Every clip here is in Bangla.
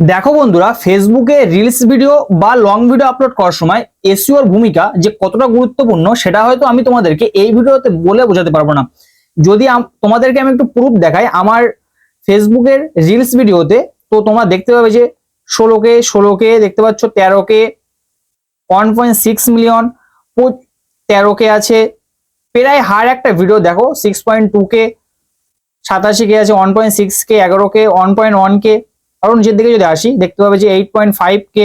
দেখো বন্ধুরা ফেসবুকে রিলস ভিডিও বা লং ভিডিও আপলোড করার সময় এসইওর ভূমিকা যে কতটা গুরুত্বপূর্ণ সেটা হয়তো আমি তোমাদেরকে এই ভিডিওতে বলে বোঝাতে পারব না। যদি তোমাদেরকে আমি একটু প্রুফ দেখাই, আমার ফেসবুকের রিলস ভিডিওতে তো তোমরা দেখতে পাবে যে ষোলো কে ষোলো কে দেখতে পাচ্ছ তেরো K one point six million তেরো কে আছে, প্রায় হার একটা ভিডিও দেখো সিক্স পয়েন্ট টু কে সাতাশি কে আছে ওয়ান পয়েন্ট সিক্স কে এগারো K one point one K আরও নিচের দিকে যদি আসি, দেখতে পাবে যে এইট পয়েন্ট ফাইভ কে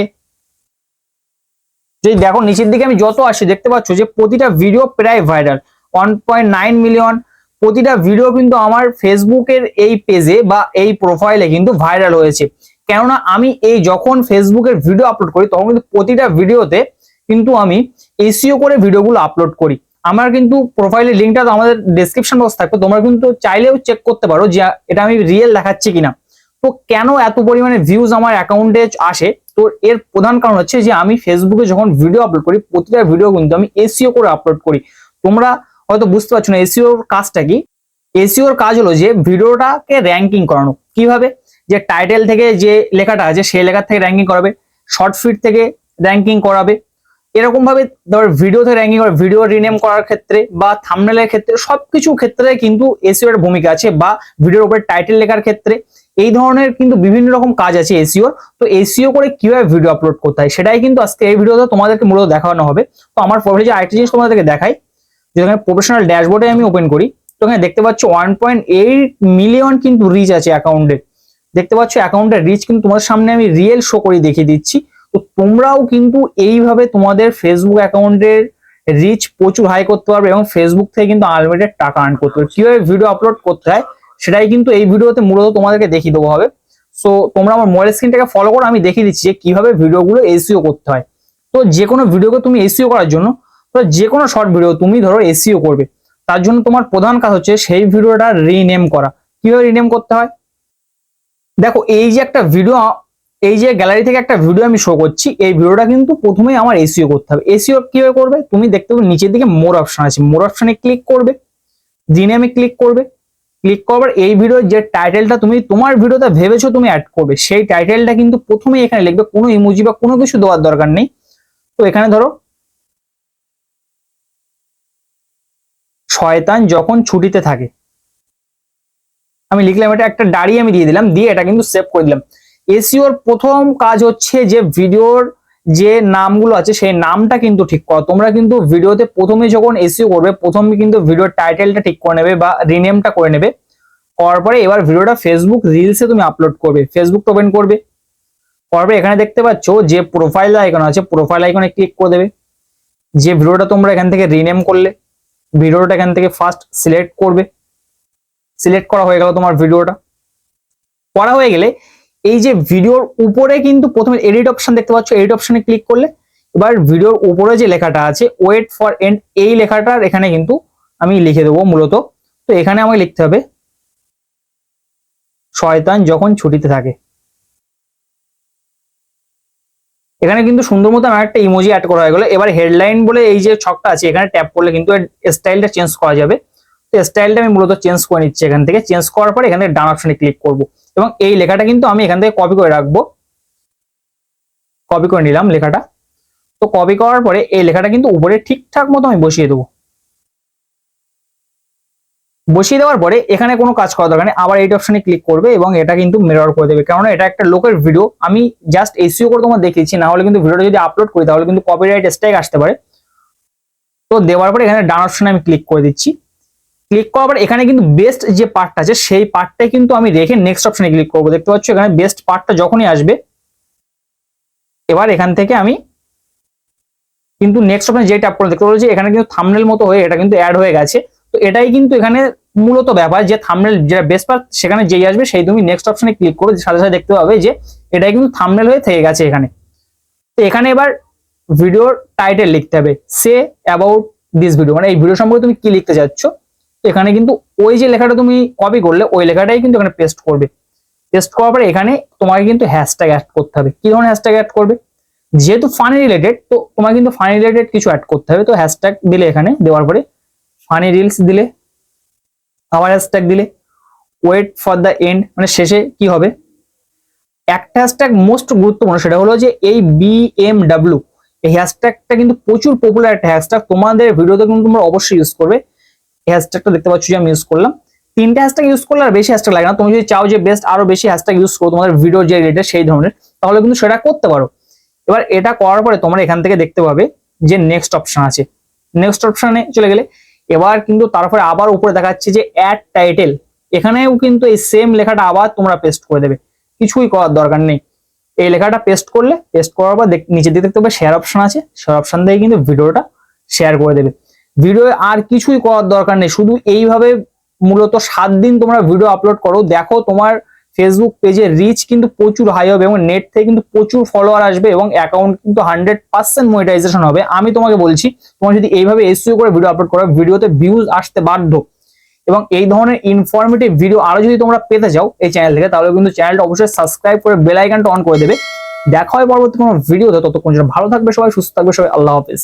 যদি দেখো নিচের দিকে আমি যত আসি দেখতে পাচ্ছ যে প্রতিটা ভিডিও প্রায় viral one point nine million প্রতিটা ভিডিও কিন্তু আমার ফেসবুকের এই পেজে বা এই প্রোফাইলে কিন্তু ভাইরাল হয়েছে। কেননা আমি এই যখন ফেসবুকের ভিডিও আপলোড করি, তখন কিন্তু প্রতিটা ভিডিওতে কিন্তু আমি এসিও করে ভিডিওগুলো আপলোড করি। আমার কিন্তু প্রোফাইলের লিঙ্কটা তো আমাদের ডেসক্রিপশন বক্স থাকবে, তোমরা কিন্তু চাইলেও চেক করতে পারো যে এটা আমি রিয়েল দেখাচ্ছি কিনা। তো কেন এত পরিমাণে ভিউজ আমার অ্যাকাউন্টে আসে? তো এর প্রধান কারণ হচ্ছে যে আমি ফেসবুকে যখন ভিডিও আপলোড করি, প্রতিটা ভিডিও কিন্তু আমি এসিও করে আপলোড করি। তোমরা হয়তো বুঝতে পারছ না এসিওর কাজটা কি? এসিওর কাজ হলো যে ভিডিওটাকে র্যাঙ্কিং করানো। কীভাবে? যে টাইটেল থেকে যে লেখাটা আছে, সেই লেখার থেকে র্যাঙ্কিং করাবে। শর্ট ফিট থেকে র্যাঙ্কিং করাবে। এরকম ভাবে ধর ভিডিও থেকে র্যাঙ্কিং করা ভিডিও রিনেম করার ক্ষেত্রে বা থামনেলের ক্ষেত্রে সবকিছু ক্ষেত্রে কিন্তু এসিও এর ভূমিকা আছে বা ভিডিওর উপরে টাইটেল লেখার ক্ষেত্রে। এই ধরনের কিন্তু বিভিন্ন রকম কাজ আছে এসিওর তো এসিও করে কীভাবে ভিডিও আপলোড করতে হয় সেটাই কিন্তু আজকে এই ভিডিওতে তোমাদেরকে মূলত দেখানো হবে। তো আমার প্রোফাইলে যে জিনিস তোমাদেরকে দেখাই যেখানে প্রফেশনাল ড্যাশবোর্ডে আমি ওপেন করি, তো এখানে দেখতে পাচ্ছ ওয়ান পয়েন্ট এইট মিলিয়ন কিন্তু রিচ আছে অ্যাকাউন্টে দেখতে পাচ্ছ অ্যাকাউন্টের রিচ কিন্তু তোমাদের সামনে আমি রিয়েল শো করে দেখিয়ে দিচ্ছি। তো তোমরাও কিন্তু এইভাবে তোমাদের ফেসবুক অ্যাকাউন্টের রিচ প্রচুর হাই করতে পারবে এবং ফেসবুক থেকে কিন্তু আনলিমিটেড টাকা আর্ন করতে পারবে। কীভাবে ভিডিও আপলোড করতে হয় সেটাই কিন্তু এই ভিডিওতে মূলত তোমাদেরকে দেখিয়ে দেবো হবে। সো তোমরা আমার মোবাইল স্ক্রিনটাকে ফলো করো, আমি দেখিয়ে দিচ্ছি যে কীভাবে ভিডিওগুলো এসিও করতে হয়। তো যে কোনো ভিডিওকে তুমি এসিও করার জন্য, তো যে কোনো শর্ট ভিডিও তুমি ধরো এসিও করবে। তার জন্য তোমার প্রধান কাজ হচ্ছে সেই ভিডিওটা রিনেম করা। কীভাবে রিনেম করতে হয়? দেখো, এই যে একটা ভিডিও এই যে গ্যালারি থেকে একটা ভিডিও আমি শো করছি, এই ভিডিওটা কিন্তু প্রথমেই আমার এসিও করতে হবে। এসিও কীভাবে করবে? তুমি দেখতে পাবে নিচের দিকে মোর অপশন আছে। মোর অপশনে ক্লিক করবে। রিনেমে ক্লিক করবে। ক্লিক করবার এই ভিডিওর যে টাইটেলটা তুমি, তোমার ভিডিওতে ভেবেছো তুমি অ্যাড করবে, সেই টাইটেলটা কিন্তু প্রথমেই এখানে লিখবে, কোনো ইমোজি বা কোনো কিছু দেওয়ার দরকার নেই। তো এখানে ধরো, শয়তান যখন ছুটিতে থাকে, আমি লিখলাম এটা একটা ডাড়ি আমি দিয়ে দিলাম, দিয়ে এটা কিন্তু সেভ করে দিলাম। এসিওর প্রথম কাজ হচ্ছে যে ভিডিওর যে নামগুলো আছে, সেই নামটা কিন্তু ঠিক করো। তোমরা কিন্তু ভিডিওতে প্রথমে যখন এসিও করবে, প্রথমে কিন্তু ভিডিওর টাইটেলটা ঠিক করে নেবে বা রিনেমটা করে নেবে। করার পরে এবার ভিডিওটা ফেসবুক রিলসে তুমি আপলোড করবে। ফেসবুক ওপেন করবে। পরে এখানে দেখতে পাচ্ছ যে প্রোফাইল আইকন আছে প্রোফাইল আইকনে ক্লিক করে দেবে। যে ভিডিওটা তোমরা এখান থেকে রিনেম করলে, ভিডিওটা এখান থেকে ফার্স্ট সিলেক্ট করবে। সিলেক্ট করা হয়ে গেল তোমার ভিডিওটা। করা হয়ে গেলে এই যে ভিডিওর উপরে কিন্তু প্রথমে এডিট অপশন দেখতে পাচ্ছ এডিট অপশনে ক্লিক করলে এবার ভিডিওর উপরে যে লেখাটা আছে ওয়েট ফর এন্ড এই লেখাটার এখানে কিন্তু আমি লিখে দেবো মূলত। তো এখানে আমাকে লিখতে হবে, শয়তান যখন ছুটিতে থাকে। এখানে কিন্তু সুন্দর মতো আমার একটা ইমোজি অ্যাড করা হয়ে গেলো। এবার হেডলাইন বলে এই যে ছকটা আছে, এখানে ট্যাপ করলে কিন্তু স্টাইলটা চেঞ্জ করা যাবে। স্টাইলটা আমি মূলত চেঞ্জ করে নিচ্ছি এখান থেকে। চেঞ্জ করার পরে এখানে ডান অপশনে ক্লিক করব। এবং এই লেখাটা কিন্তু আমি এখান থেকে কপি করে রাখব। কপি করে নিলাম লেখাটা। তো কপি করার পরে এই লেখাটা কিন্তু উপরে ঠিকঠাক মতো আমি বসিয়ে দেবো। বসিয়ে দেওয়ার পরে এখানে কোনো কাজ করা দরকার নেই। আবার এই অপশনে ক্লিক করবে এবং এটা কিন্তু মিরর করে দেবে। কারণ এটা একটা লোকের ভিডিও আমি জাস্ট এসিও করে তোমার দেখিয়েছি। না হলে কিন্তু ভিডিওটা যদি আপলোড করি, তাহলে কিন্তু কপিরাইট স্ট্রাইক আসতে পারে। তো দেওয়ার পরে এখানে ডান অপশনে আমি ক্লিক করে দিচ্ছি। ক্লিক করার এখানে কিন্তু বেস্ট যে পার্টটা আছে, সেই পার্টটাই কিন্তু আমি রেখে নেক্সট অপশনে ক্লিক করব। দেখতে পাচ্ছ এখানে বেস্ট পার্টটা যখনই আসবে, এবার এখান থেকে আমি কিন্তু নেক্সট অপশনে যে ট্যাপ করে দেখতে পাচ্ছি এখানে কিন্তু থামনেল মতো হয়ে, এটা কিন্তু অ্যাড হয়ে গেছে। তো এটাই কিন্তু এখানে মূলত ব্যাপার যে থামনেল যেটা বেস্ট পার্ট সেখানে যেই আসবে সেই তুমি নেক্সট অপশনে ক্লিক করে সাথে সাথে দেখতে পাবে যে এটাই কিন্তু থামনেল হয়ে থেকে গেছে এখানে। তো এখানে এবার ভিডিওর টাইটেল লিখতে হবে সে অ্যাবাউট দিস ভিডিও মানে এই ভিডিও সম্পর্কে তুমি কি লিখতে যাচ্ছ এখানে কিন্তু ওই যে লেখাটা তুমি কপি করলে, ওই লেখাটাই কিন্তু এখানে পেস্ট করবে। পেস্ট করার পরে এখানে তোমাকে কিন্তু হ্যাশট্যাগ অ্যাড করতে হবে। কি ধরনের হ্যাশট্যাগ অ্যাড করবে? যেহেতু ফানি রিলেটেড তো তোমার কিন্তু ফানি রিলেটেড কিছু অ্যাড করতে হবে। তো হ্যাশট্যাগ দিলে এখানে, দেওয়ার পরে ফানি রিলস দিলে, আবার হ্যাশট্যাগ দিলে ওয়েট ফর দ্য এন্ড মানে শেষে কি হবে? একটা হ্যাশট্যাগ মোস্ট গুরুত্বপূর্ণ, সেটা হলো যে এই বিএমডাব্লিউ এই হ্যাশট্যাগটা কিন্তু প্রচুর পপুলার একটা হ্যাশট্যাগ তোমাদের ভিডিওতে কিন্তু তোমরা অবশ্যই ইউজ করবে। হ্যাশট্যাগটা দেখতে পাচ্ছ যে আমি ইউজ করলাম। তিনটা হ্যাশট্যাগ ইউজ করলে আর বেশি হ্যাশট্যাগ লাগে না। তুমি যদি চাও যে বেস্ট আরও বেশি হ্যাশট্যাগ ইউজ করো, তোমাদের ভিডিও যে রেটে সেই ধরনের, তাহলে কিন্তু সেটা করতে পারো। এবার এটা করার পরে তোমরা এখান থেকে দেখতে পাবে যে নেক্সট অপশন আছে। নেক্সট অপশনে চলে গেলে, এবার কিন্তু তারপরে আবার উপরে দেখাচ্ছে যে অ্যাড টাইটেল এখানেও কিন্তু এই সেম লেখাটা আবার তোমরা পেস্ট করে দেবে। কিছুই করার দরকার নেই। এই লেখাটা পেস্ট করলে পেস্ট করার পর নিচের দিকে দেখতে পাবে শেয়ার অপশন আছে। শেয়ার অপশন দিয়ে কিন্তু ভিডিওটা শেয়ার করে দেবে। ভিডিও আর কিছুই করার দরকার নেই। শুধু এইভাবে মূলত সাত দিন তোমরা ভিডিও আপলোড করো। দেখো তোমার ফেসবুক পেজে রিচ কিন্তু প্রচুর হাই হবে এবং নেট থেকে কিন্তু প্রচুর ফলোয়ার আসবে এবং অ্যাকাউন্ট কিন্তু হান্ড্রেড পার্সেন্ট মনিটাইজেশন হবে। আমি তোমাকে বলছি, তোমার যদি এইভাবে এসইও করে ভিডিও আপলোড করো, ভিডিওতে ভিউজ আসতে বাধ্য। এবং এই ধরনের ইনফরমেটিভ ভিডিও আরও যদি তোমরা পেতে চাও এই চ্যানেল থেকে, তাহলে কিন্তু চ্যানেলটা অবশ্যই সাবস্ক্রাইব করে বেল আইকনটা অন করে দেবে। দেখা হয় পরবর্তী কোনো ভিডিওতে ততক্ষণ ভালো থাকবে সবাই, সুস্থ থাকবে সবাই, আল্লাহ হাফেজ।